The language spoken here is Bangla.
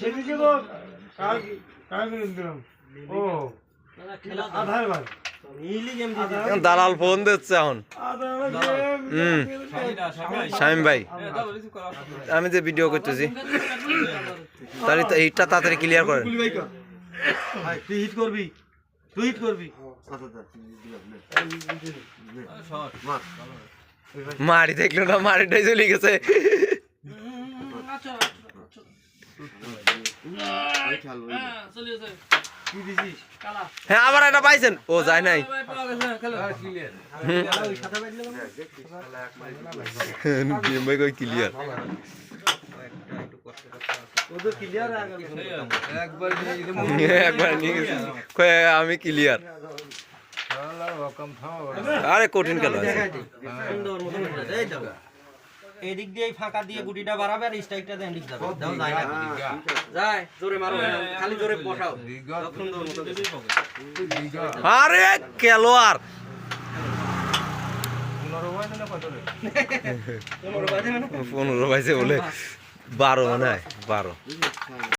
সেদিকে তো কাল- কালকে দিলাম ও আধার ভাই দালাল ফোন দিচ্ছে এখন হুম শামিম ভাই আমি যে ভিডিও করতেছি তাহলে তো এইটা তাড়াতাড়ি ক্লিয়ার করেন তুই হিট করবি তুই হিট করবি মারি দেখল না মারিটাই চলে গেছে। হ্যাঁ আবার একটা পাইছেন। ও যায় নাই। ক্লিয়ার একবার নিয়ে গেছি। আমি ক্লিয়ার আরে কঠিন খেলা। এদিক দিয়ে ফাঁকা দিয়ে গুটিটা বাড়াবে আর স্ট্রাইকটা দেন দিক যাবে। দাও যায় না। যায় জোরে মারো খালি জোরে বসাও। আরে খেলোয়াড়। পনেরো বাজে মানে? বলে বারো মনে বারো।